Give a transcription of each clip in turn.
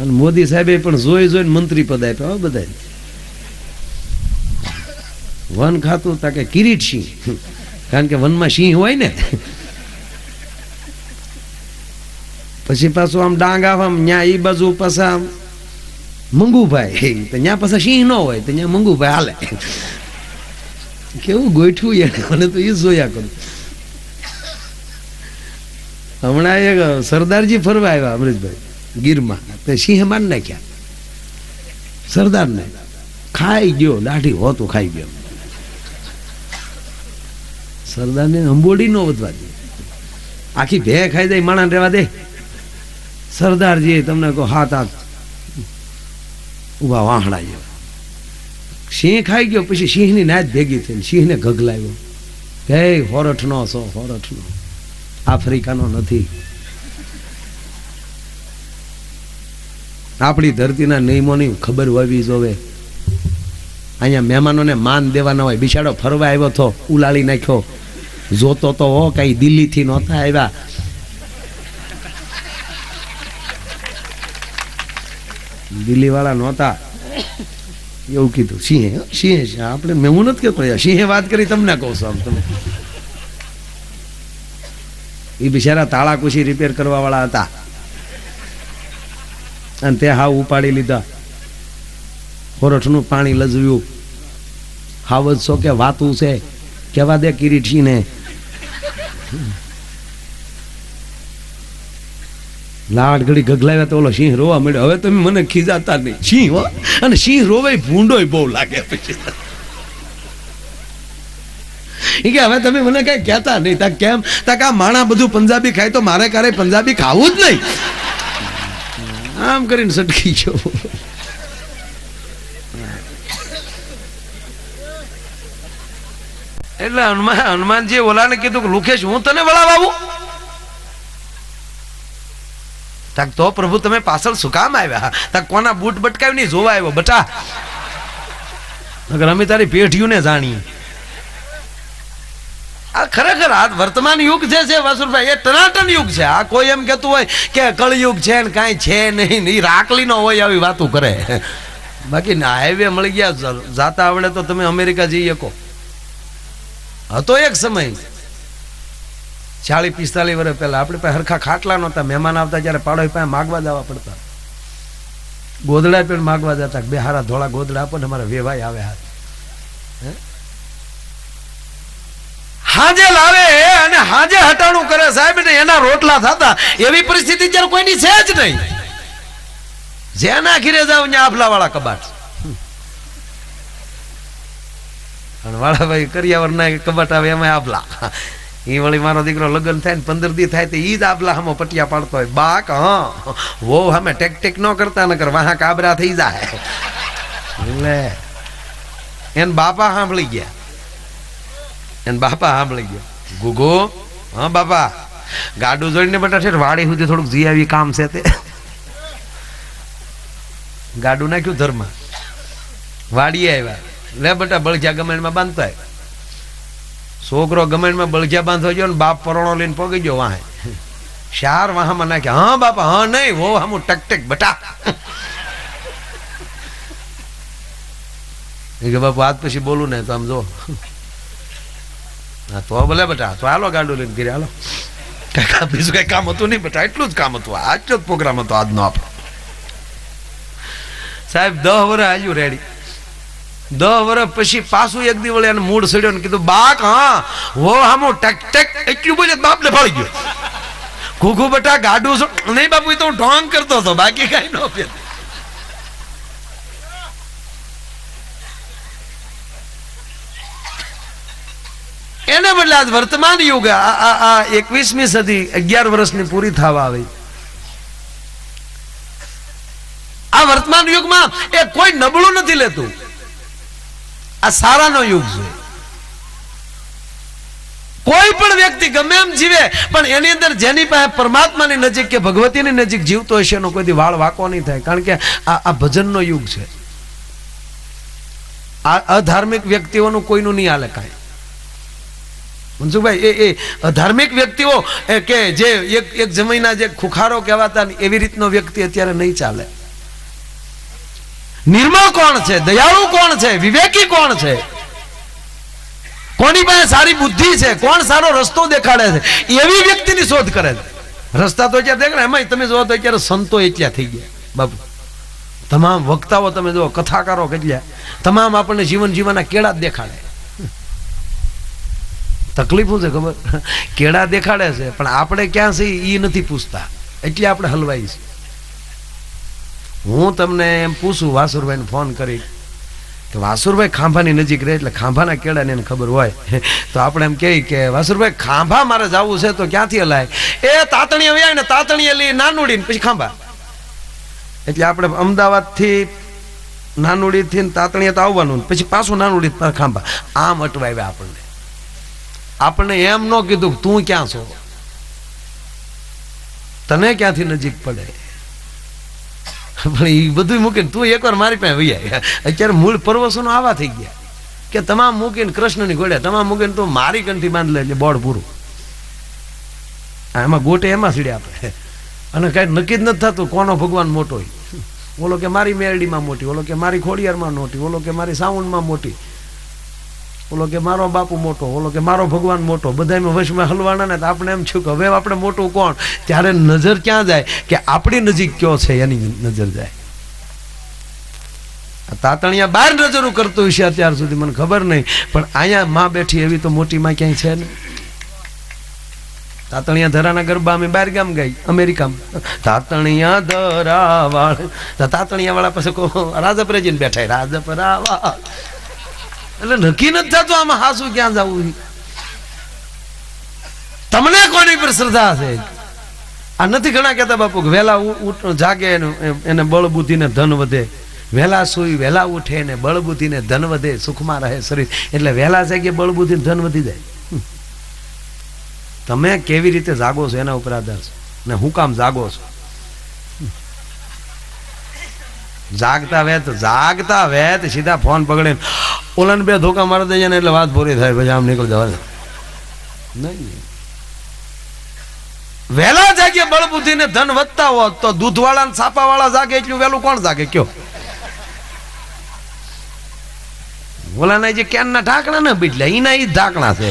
અને મોદી સાહેબે પણ જોઈ જોઈને મંત્રી પદ આપ્યા હો બધા વન ખાતું તા કે કિરીટ સિંહ. કારણ કે વનમાં સિંહ હોય ને. પછી પાછું આમ ડાંગ આમ ન્યા એ બાજુ પાછા આમ મંગુભાઈ. તો ત્યાં પાછા સિંહ ન હોય, તો ત્યાં મંગુભાઈ હાલે. કેવું ગોઠવું એને મને તો એ જોયા કરું. હમણાં એક સરદારજી ફરવા આવ્યા અમૃતભાઈ ગીરમાં. તે સિંહ માર નાખ્યા. સરદારને ખાઈ ગયો દાઢી હોતું ખાઈ ગયો. સરદારને અંબોડી નો વધવા દે. આખી ભે ખાઈ જાય માણા રહેવા દે. સરદારજી તમને કહો, હાથ હાથ ઊભા વાહણા જેવા. સિંહ ખાઈ ગયો, પછી સિંહની નાચ ભેગી થઈ સિંહને ઘગલાવ્યો. હે હોરઠનો છો, હોરઠનો. આફ્રિકાનો નથી. આપણી ધરતીના નિયમોની ખબર હોવી જોવે. અહીંયા મહેમાનોને માન દેવાના હોય. બિચારો ફરવા આવ્યો તો ઉલાળી નાખ્યો. જોતો તો હો, કઈ દિલ્હીથી નહોતા આવ્યા. દિલ્હી વાળા નહોતા. એવું કીધું, સિંહે સિંહે છે. આપણે, મેં હું નથી કહેતો સિંહે વાત કરી, તમને કહું છું આમ તમે. એ બિચારા તાળા કુશી રિપેર કરવા વાળા હતા. અને તે હાવ ઉપાડી લીધા. હોરઠનું પાણી લજવ્યું. હાવજ છો કે વાતું છે. કેવા દે કિરીટીને લાડ ઘડી ગગલાવ્યા તો ઓલો સિંહ રોવા મળ્યો હવે તમે મને ખીજાતા નહીં. સિંહ, હો. અને સિંહ રોવે ભૂંડોય બહુ લાગે પછી. કે હવે તમે મને કઈ કહેતા નહીં. તા કેમ? તા આ માણા બધું પંજાબી ખાય તો મારે ક્યારે પંજાબી ખાવું જ નહીં. આમ કરીને સટકી ગયો એટલે હનુમાન હનુમાનજી ઓલાને કીધું કે, લુખેશ, હું તને વળાવ આવું? તો પ્રભુ તમે પાછળ શું કામ આવ્યા? તાક કોના બૂટ બટકાવી નહીં જોવા આવ્યો? બટા, નકર અમે તારી પેઢીઓને જાણીએ. ખરેખર આ વર્તમાન યુગ જે છે વાસુરભાઈ, એ ટનાટન યુગ છે. આ કોઈ એમ કહેતું હોય કે કળયુગ છે ને કાંઈ છે નહીં એ રાખલી નો હોય આવી વાતો કરે. બાકી હાઈવે મળી ગયા જાતા આવડે તો તમે અમેરિકા જઈ શકો. હતો એક સમય. ચાલીસ પિસ્તાલીસ વર્ષ પહેલા આપણે પાસે હરખા ખાટલા નહોતા, મહેમાન આવતા જ્યારે પાડોશી પાસે માગવા જવા પડતા. ગોદડા પણ માગવા જતા બે હારા ધોળા ગોદડા આપો ને અમારા વેવાય આવે હાથ. હે? હાજે લાવે અને હાજે હટાણું કરે સાહેબ, ને એના રોટલા થતા. એવી પરિસ્થિતિ જ્યારે કોઈની છે જ નહીં. જેના ઘીરે જાવ ત્યાં આફલા વાળા કબાટ વાળાભાઈ કરિયાવરના કબાટ આવે એમાં આફલા એ વળી મારો દીકરો લગ્ન થાય ને પંદર દી થાય તો ઈ જ આબલા હામો પટિયા પાડતો હોય. બાક, હા. વો હમે ટેક ટેક ન કરતા, નકર વાહા કાબરા થઈ જાય. એટલે એન બાપા સાંભળી ગયા. એન બાપા સાંભળી ગયા. ગુગો, હા બાપા, ગાડું જોઈને બેટા છે વાડી સુધી થોડુંક જી આવી કામ છે તે. ગાડું નાખ્યું ધર્મ વાડીએ આવ્યા. લે બેટા બળજ્યા ગમેણમાં બાંધતા આવ્યા છોકરો ગમેણમાં બળજ્યા બાંધો ગયો ને બાપ પરોણો લઈને પોગી ગયો વાહે. ચાર વાહામાં નાખ્યા. હા બાપા, હા નહીં વો હમું ટક ટક, બટા. એ કે બાપુ, આજ પછી બોલું ને તો આમ જો. તો ભલે બેટા, તો હાલો ગાંડું લઈને ઘરે, હાલો. કાકા બીજું કઈ કામ હતું નહીં બેટા, એટલું જ કામ હતું. આજનો જ પ્રોગ્રામ હતો, આજનો આપણો. સાહેબ, દહ વર્ષ આવ્યું રેડી. દહ વર્ષ પછી પાછું એક દિવસ એને મૂળ સડ્યો ને કીધું, બાક, હા હો હામો ટેક ટેક, એટલું બોલે બાપ ને ફાળી ગયો. ઘૂઘું બટા, ગાડું નહીં બાપુ તો હું ઢોંગ કરતો હતો, બાકી કઈ ન ફેર એને બદલે આજ વર્તમાન યુગ, આ એકવીસમી સદી અગિયાર વર્ષની પૂરી થવા આવી. આ વર્તમાન યુગમાં એ કોઈ નબળું નથી લેતું. આ સારાનો યુગ છે. કોઈ પણ વ્યક્તિ ગમે એમ જીવે, પણ એની અંદર જેની પાસે પરમાત્માની નજીક કે ભગવતીની નજીક જીવતો હશે એનો કોઈ દી વાળ વાંકો નહીં થાય. કારણ કે આ આ ભજનનો યુગ છે. આ અધાર્મિક વ્યક્તિઓનું કોઈનું નહીં હાલે કાંઈ. મનસુખભાઈ, એ એ, ધાર્મિક વ્યક્તિઓ કે જે એક એક જમીના જે ખુખારો કહેવાતા એવી રીતનો વ્યક્તિ અત્યારે નહીં ચાલે. નિર્મળ કોણ છે? દયાળુ કોણ છે? વિવેકી કોણ છે? કોની પાસે સારી બુદ્ધિ છે? કોણ સારો રસ્તો દેખાડે છે? એવી વ્યક્તિની શોધ કરે છે. રસ્તા તો અત્યારે દેખાડે. એમાં તમે જોવો તો અત્યારે સંતો એટલા થઈ ગયા. બાપુ, તમામ વક્તાઓ તમે જો કથાકારો કેટલા. તમામ આપણને જીવન જીવનના કેળા જ દેખાડે. તકલીફ છે ખબર? કેળા દેખાડે છે, પણ આપણે ક્યાં છે એ નથી પૂછતા. એટલે આપણે હલવાઈ છે. હું તમને એમ પૂછું, વાસુરભાઈને ફોન કરી. કે વાસુરભાઈ ખાંભાની નજીક રહે, એટલે ખાંભાના કેળાને એને ખબર હોય. તો આપણે એમ કહીએ કે, વાસુરભાઈ, ખાંભા મારે જવું છે, તો ક્યાંથી હલાય? એ તાતણીએ વ્યાય ને તાતણીએ લઈ નાનુડી પછી ખાંભા. એટલે આપણે અમદાવાદથી નાનુડીથી તાતણીએ તો આવવાનું પછી પાછું નાનુડી ખાંભા. આમ અટવાવ્યા આપણને. આપણને એમ ન કીધું તું ક્યાં છો? તને ક્યાંથી નજીક પડે? પણ એ બધું મૂકીને તું એકવાર મારી પાસે વૈયા અત્યારે મૂળ પરવસોનો આવા થઈ ગયા કે તમામ મૂકીને કૃષ્ણની ગોળે તમામ મૂકીને તું મારી કંઠી બાંધ લે એટલે બોર્ડ પૂરું એમાં ગોટે એમાં સીડે આપણે. અને કાંઈ નક્કી જ નથી થતું કોનો ભગવાન મોટો હોય. ઓલો કે મારી મેરડીમાં મોટી, ઓલો કે મારી ખોડિયારમાં મોટી, ઓલો કે મારી સાઉન્ડમાં મોટી. ઓલો કે મારો બાપુ મોટો, ઓલો કે મારો ભગવાન મોટો. બધામાં વશમાં હલવાના ને તો આપણે એમ છું કે હવે આપણે મોટું કોણ? ત્યારે નજર ક્યાં જાય કે આપણી નજીક કયો છે એની નજર જાય. તાતણિયા બાર નજરું કરતું હશે અત્યાર સુધી, મને ખબર નહીં. પણ અહીંયા માં બેઠી એવી તો મોટી માં ક્યાંય છે ને? તાતણિયા ધરાના ગરબા અમે બહાર ગામ ગઈ, અમેરિકામાં. તાતણિયા ધરા વાળ તાતણિયા વાળા પાસે કહો રાજપરાજીને બેઠા રાજા વાળ એટલે નક્કી નથી થતું આમાં હાસું ક્યાં જવું તમને કોની પર શ્રદ્ધા છે? આ નથી ઘણા કહેતા બાપુ વહેલા જાગે એને બળ ને ધન વધે. વહેલા સુઈ, વહેલા ઉઠે ને બળ ને ધન વધે, સુખમાં રહે શરીર. એટલે વહેલા જાગે, બળ ધન વધી જાય. તમે કેવી રીતે જાગો છો એના ઉપર આધાર છે. ને હું કામ જાગો છો? જાગતા વેત જાગતા વેત, સીધા ફોન પકડીને ઓલાને બે ધોકા મારી દઈએ ને એટલે વાત પૂરી થાય, પછી આમ નીકળી જવા નહીં. વહેલા જાગે બળબુદ્ધિ ને ધન વધતા હોત તો દૂધવાળા ને છાપાવાળા જાગે, એટલું વહેલું કોણ જાગે? કયો. ઓલાના જે કેનના ઢાંકણા ને બીટલા એના એ ઢાંકણા છે.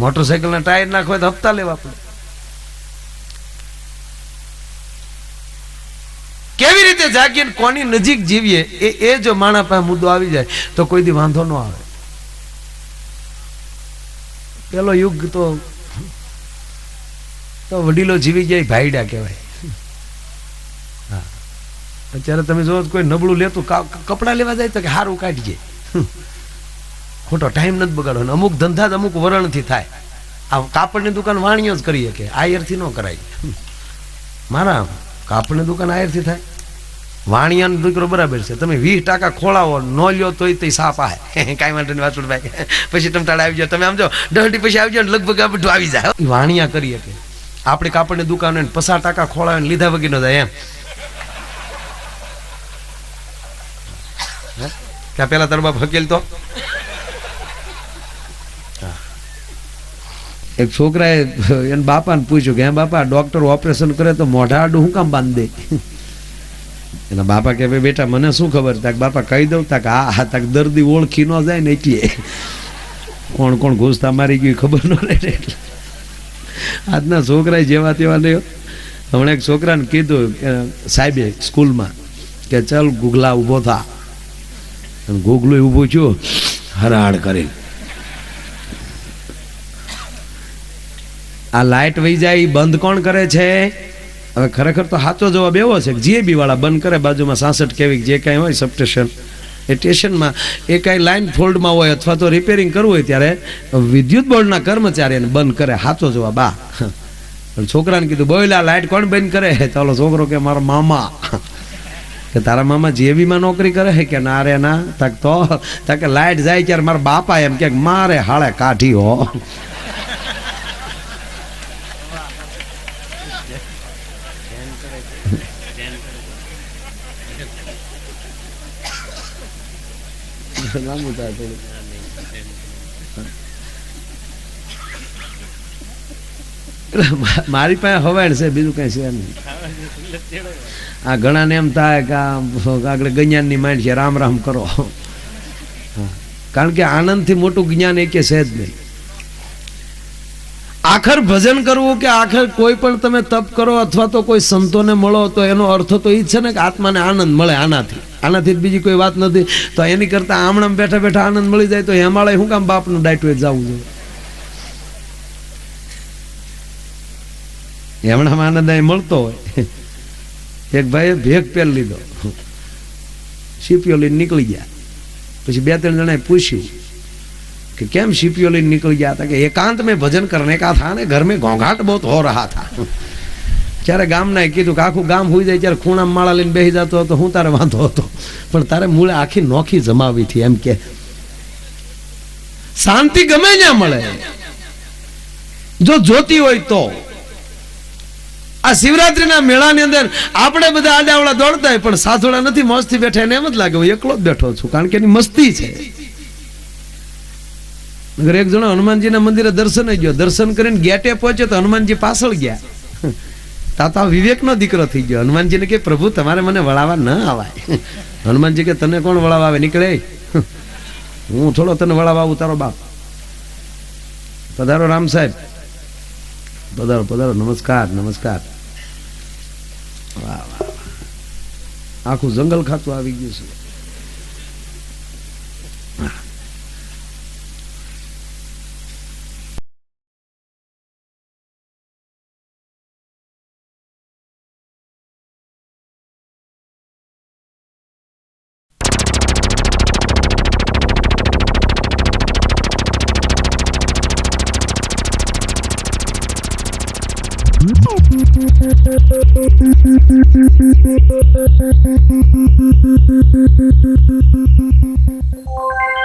મોટરસાયકલના ટાયર નાખવા તો હપ્તા લેવા પડે કેવી રીતે જાગીએ કોની નજીક જીવીએ, એ એ જો માણા પાસે મુદ્દો આવી જાય, તો કોઈ દી વાંધો ન આવે. પેલો યુગ તો તો વડીલો જીવી જાય ભાઈડા કહેવાય. અત્યારે તમે જો કોઈ નબળું લેતું કપડાં લેવા જાય તો કે હારું કાઢીએ ખોટો ટાઈમ નથી બગાડવાનો. અમુક ધંધા જ અમુક વરણથી થાય. આ કાપડની દુકાન વાણીઓ જ કરીએ કે આયરથી ન કરાય. મારા, કાપડની દુકાન આયરથી થાય? વાણિયાનો દીકરો બરાબર છે. તમે વીસ ટકા ખોળાવો, ન લ્યો તોય તે સાપ આહે કાંઈ વાંધો નહીં વાસુડભાઈ પછી તમે તાળે આવી જાઓ. તમે આમ જો દહટી પછી આવી જાઓ લગભગ આ બધું આવી જાય. વાણિયા કરીએ કે આપણે કાપડની દુકાન પચાસ ટકા ખોળાવે લીધા વગર ન જાય એમ. ત્યાં પેલા તારો બાપ હકેલ તો? એક છોકરાએ એને બાપાને પૂછ્યું કે, હે બાપા ડોક્ટર ઓપરેશન કરે તો મોઢા આડું શું કામ બાંધ? દે એના બાપા કે "ભાઈ બેટા, મને શું ખબર? તાક બાપા કહી દઉં, તાક આ હા તાક દર્દી ઓળખી ન જાય ને એટલે. કોણ કોણ ઘૂસતા મારી ગયું ખબર ન રહે એટલે. આજના છોકરા જેવા તેવા નહીં હમણાં એક છોકરાને કીધું કે સાહેબે સ્કૂલમાં કે, ચાલ ગુગલા ઊભો થા. ગુગલું ઊભું છું હરાડ કરી આ લાઇટ વહી જાય બંધ કોણ કરે છે? હવે ખરેખર તો સાચો જવાબ એવો છે કે જીએબી વાળા બંધ કરે, બાજુમાં સાસઠ કેવી જે કાંઈ હોય સબસ્ટેશન એ સ્ટેશનમાં એ કાંઈ લાઇન ફોલ્ડમાં હોય અથવા તો રિપેરિંગ કરવું હોય ત્યારે વિદ્યુત બોર્ડના કર્મચારીને બંધ કરે, સાચો જવાબ આ. પણ છોકરાને કીધું બોયલા લાઇટ કોણ બંધ કરે? ચાલો છોકરો કે, મારા મામા. કે, તારા મામા જેબીમાં નોકરી કરે કે, ના રે, ના. તક તો, તક લાઇટ જાય ત્યારે મારા બાપા એમ કે, મારે હાળે કાઢી હો. મારી પાસે હવાડ છે, બીજું કઈ છે નહીં. આ ઘણાને એમ થાય કે આગળ ગજ્ઞાનની માઇન્ડ છે, રામ રામ કરો. કારણ કે આનંદથી મોટું જ્ઞાન એકે છે જ નહીં. આખર ભજન કરવું કે આખર કોઈ પણ તમે તપ કરો અથવા તો કોઈ સંતોને મળો, તો એનો અર્થ તો એ છે ને કે આત્માને આનંદ મળે આનાથી. આનાથી બીજી કોઈ વાત નથી. તો એની કરતા આમણામ બેઠા બેઠા આનંદ મળી જાય, તો હેમાળે શું કામ બાપનું ડાયટુએ જવું જોઈએ? હેમણામાં આનંદ અહીં મળતો હોય. એક ભાઈએ ભેગ પેલ લીધો. સીપીઓ લઈને નીકળી ગયા. પછી બે ત્રણ જણાએ પૂછ્યું कि કેમ सीपीओ लेने निकल गया था कि एकांत में भजन करने का था ने घर में घोंघाट बहुत हो रहा था ત્યારે ગામના કીધું કે આખું ગામ હોઈ જાય ત્યારે ખૂણામાં માળા લઈને બેસી જતો હતો હું તારે વાંધો હતો પણ તારે મૂળે આખી નોખી જમાવી હતી એમ કે શાંતિ ગમે ત્યાં મળે જો જોતી હોય તો આ શિવરાત્રીના મેળાની અંદર આપણે બધા આડાવડા દોડતા હોય પણ સાસોડા નથી મસ્તી બેઠા એને એમ જ લાગે હું એકલો જ બેઠો છું કારણ કે એની મસ્તી છે નગર એક જણો હનુમાનજીના મંદિરે દર્શને ગયો. દર્શન કરીને ગેટે પહોંચ્યો તો હનુમાનજી પાછળ ગયા. તાતા વિવેકનો દીકરો થઈ ગયો. હનુમાનજીને કે, પ્રભુ, તમારે મને વળાવવા ન આવાય. હનુમાનજી કે, તને કોણ વળાવવા આવે? નીકળે. હું થોડો તને વળાવવા આવું, તારો બાપ. પધારો રામ સાહેબ. પધારો પધારો. નમસ્કાર નમસ્કાર. વાહ વાહ. આખું જંગલ ખાતું આવી ગયું છે. Thank you.